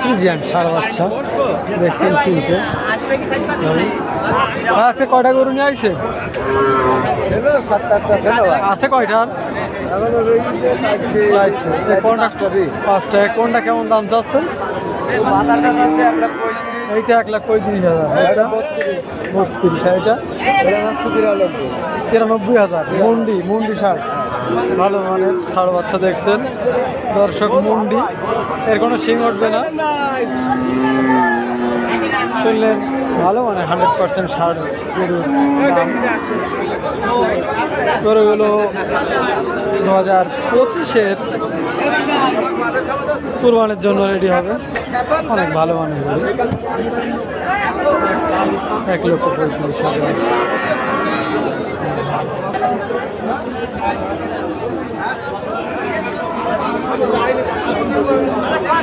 Friesian সারা বাচ্চা। দেখছেন তিনটে। আছে কয়টা গরু নিয়ে আইছে? আছে কয়টার পাঁচটা। কোনটা কেমন দাম চাচ্ছেন? এইটা এক লাখ পঁয়ত্রিশ হাজার। বত্রিশ। এটা? তিরানব্বই হাজার। মুন্ডি মুন্ডি ষাট। ভালো মানের ষাড় বাচ্চা দেখছেন। দর্শক মুন্ডি। এর কোনো শিং উঠবে না। শুনলেন, ভালো মানে হান্ড্রেড পার্সেন্ট ষাড় গরুর। গরুগুলো দু হাজার পঁচিশের কুরবানের জন্য রেডি হবে। অনেক ভালো গরু। এক লক্ষ পঁয়ত্রিশ হাজার।